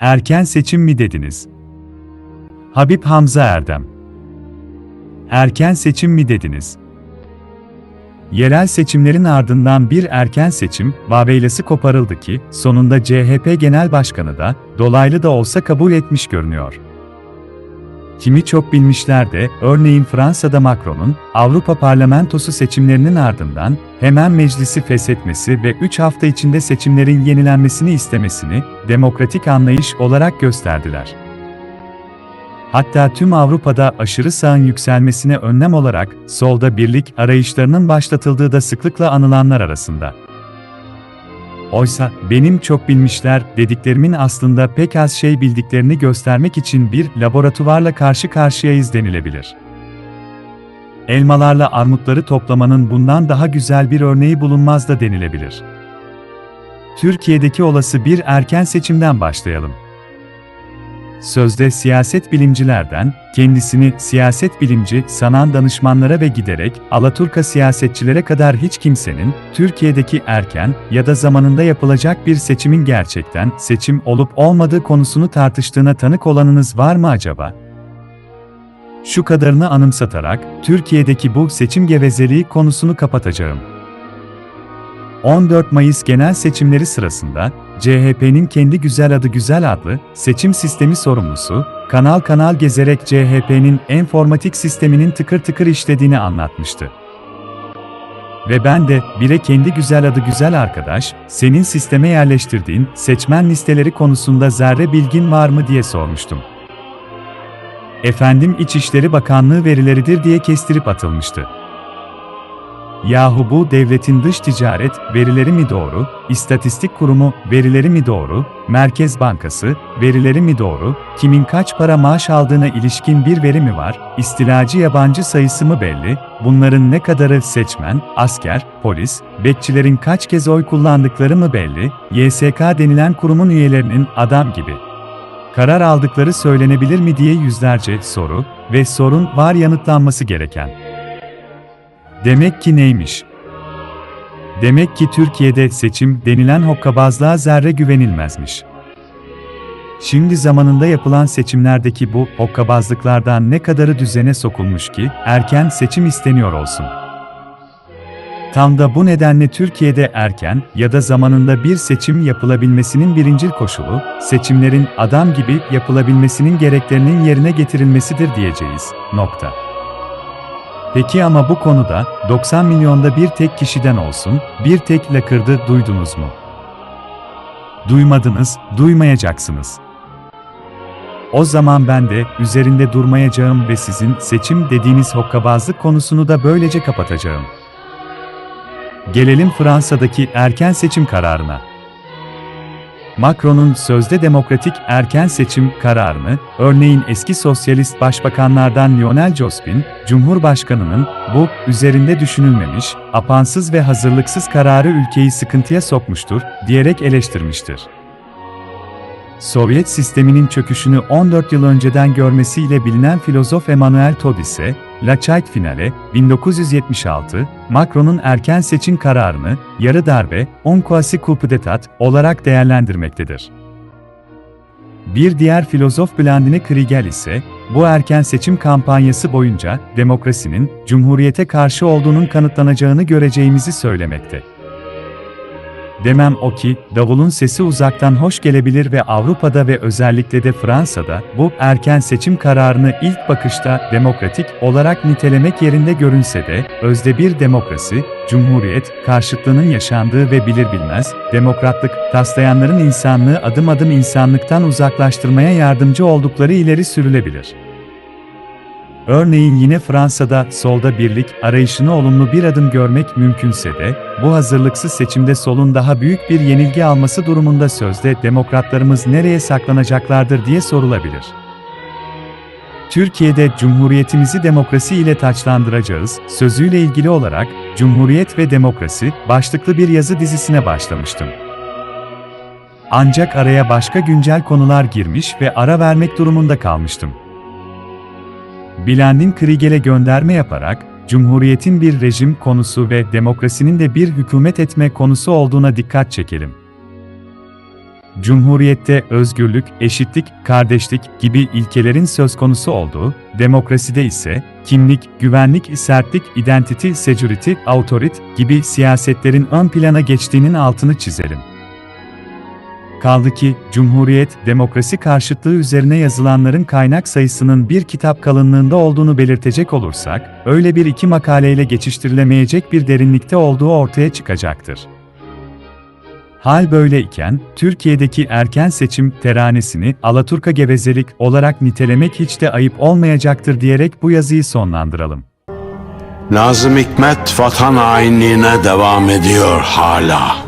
Erken seçim mi dediniz? Habib Hamza Erdem. Erken seçim mi dediniz? Yerel seçimlerin ardından bir erken seçim vaveylası koparıldı ki, sonunda CHP Genel Başkanı da, dolaylı da olsa kabul etmiş görünüyor. Kimi çok bilmişler de, örneğin Fransa'da Macron'un, Avrupa Parlamentosu seçimlerinin ardından, hemen meclisi feshetmesi ve 3 hafta içinde seçimlerin yenilenmesini istemesini, demokratik anlayış olarak gösterdiler. Hatta tüm Avrupa'da aşırı sağın yükselmesine önlem olarak, solda birlik arayışlarının başlatıldığı da sıklıkla anılanlar arasında. Oysa, benim çok bilmişler dediklerimin aslında pek az şey bildiklerini göstermek için bir laboratuvarla karşı karşıyayız denilebilir. Elmalarla armutları toplamanın bundan daha güzel bir örneği bulunmaz da denilebilir. Türkiye'deki olası bir erken seçimden başlayalım. Sözde siyaset bilimcilerden, kendisini siyaset bilimci sanan danışmanlara ve giderek Alaturka siyasetçilere kadar hiç kimsenin, Türkiye'deki erken ya da zamanında yapılacak bir seçimin gerçekten seçim olup olmadığı konusunu tartıştığına tanık olanınız var mı acaba? Şu kadarını anımsatarak, Türkiye'deki bu seçim gevezeliği konusunu kapatacağım. 14 Mayıs genel seçimleri sırasında, CHP'nin kendi Güzel Adı Güzel adlı seçim sistemi sorumlusu, kanal kanal gezerek CHP'nin enformatik sisteminin tıkır tıkır işlediğini anlatmıştı. Ve ben de, bire kendi güzel adı güzel arkadaş, senin sisteme yerleştirdiğin seçmen listeleri konusunda zerre bilgin var mı diye sormuştum. Efendim İçişleri Bakanlığı verileridir diye kestirip atılmıştı. Yahu bu devletin dış ticaret verileri mi doğru, İstatistik Kurumu verileri mi doğru, Merkez Bankası verileri mi doğru, kimin kaç para maaş aldığına ilişkin bir veri mi var, istilacı yabancı sayısı mı belli, bunların ne kadarı seçmen, asker, polis, bekçilerin kaç kez oy kullandıkları mı belli, YSK denilen kurumun üyelerinin adam gibi karar aldıkları söylenebilir mi diye yüzlerce soru ve sorun var yanıtlanması gereken. Demek ki neymiş? Demek ki Türkiye'de seçim denilen hokkabazlığa zerre güvenilmezmiş. Şimdi zamanında yapılan seçimlerdeki bu hokkabazlıklardan ne kadarı düzene sokulmuş ki erken seçim isteniyor olsun. Tam da bu nedenle Türkiye'de erken ya da zamanında bir seçim yapılabilmesinin birincil koşulu, seçimlerin adam gibi yapılabilmesinin gereklerinin yerine getirilmesidir diyeceğiz. Nokta. Peki ama bu konuda 90 milyonda bir tek kişiden olsun, bir tek lakırdı duydunuz mu? Duymadınız, duymayacaksınız. O zaman ben de üzerinde durmayacağım ve sizin seçim dediğiniz hokkabazlık konusunu da böylece kapatacağım. Gelelim Fransa'daki erken seçim kararına. Macron'un sözde demokratik erken seçim kararını, örneğin eski sosyalist başbakanlardan Lionel Jospin, Cumhurbaşkanı'nın bu üzerinde düşünülmemiş, apansız ve hazırlıksız kararı ülkeyi sıkıntıya sokmuştur diyerek eleştirmiştir. Sovyet sisteminin çöküşünü 14 yıl önceden görmesiyle bilinen filozof Emmanuel Todd ise, La Çayt Finale, 1976, Macron'un erken seçim kararını, yarı darbe, on quasi coup d'etat olarak değerlendirmektedir. Bir diğer filozof Blandine Kriegel ise, bu erken seçim kampanyası boyunca demokrasinin, cumhuriyete karşı olduğunun kanıtlanacağını göreceğimizi söylemekte. Demem o ki, davulun sesi uzaktan hoş gelebilir ve Avrupa'da ve özellikle de Fransa'da bu erken seçim kararını ilk bakışta demokratik olarak nitelemek yerinde görünse de, özde bir demokrasi, cumhuriyet, karşıtlığının yaşandığı ve bilir bilmez, demokratlık, taslayanların insanlığı adım adım insanlıktan uzaklaştırmaya yardımcı oldukları ileri sürülebilir. Örneğin yine Fransa'da solda birlik arayışını olumlu bir adım görmek mümkünse de, bu hazırlıksız seçimde solun daha büyük bir yenilgi alması durumunda sözde demokratlarımız nereye saklanacaklardır diye sorulabilir. Türkiye'de Cumhuriyetimizi demokrasi ile taçlandıracağız sözüyle ilgili olarak Cumhuriyet ve Demokrasi başlıklı bir yazı dizisine başlamıştım. Ancak araya başka güncel konular girmiş ve ara vermek durumunda kalmıştım. Blandin Kriegel'e gönderme yaparak, Cumhuriyetin bir rejim konusu ve demokrasinin de bir hükümet etme konusu olduğuna dikkat çekelim. Cumhuriyette özgürlük, eşitlik, kardeşlik gibi ilkelerin söz konusu olduğu, demokraside ise kimlik, güvenlik, sertlik, identity, security, autorit gibi siyasetlerin ön plana geçtiğinin altını çizerim. Kaldı ki, Cumhuriyet, demokrasi karşıtlığı üzerine yazılanların kaynak sayısının bir kitap kalınlığında olduğunu belirtecek olursak, öyle bir iki makaleyle geçiştirilemeyecek bir derinlikte olduğu ortaya çıkacaktır. Hal böyleyken, Türkiye'deki erken seçim teranesini Alaturka gevezelik olarak nitelemek hiç de ayıp olmayacaktır diyerek bu yazıyı sonlandıralım. Nazım Hikmet vatan hainliğine devam ediyor hala.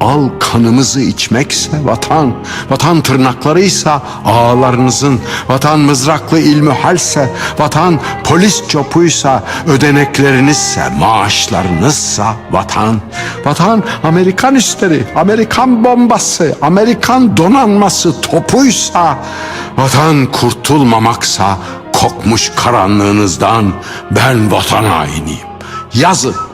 al kanımızı içmekse vatan, vatan tırnaklarıysa ağalarınızın, vatan mızraklı ilmühalse, vatan polis copuysa, ödeneklerinizse, maaşlarınızsa vatan, vatan Amerikan işleri, Amerikan bombası, Amerikan donanması topuysa, vatan kurtulmamaksa, kokmuş karanlığınızdan ben vatan hainiyim. Yazın.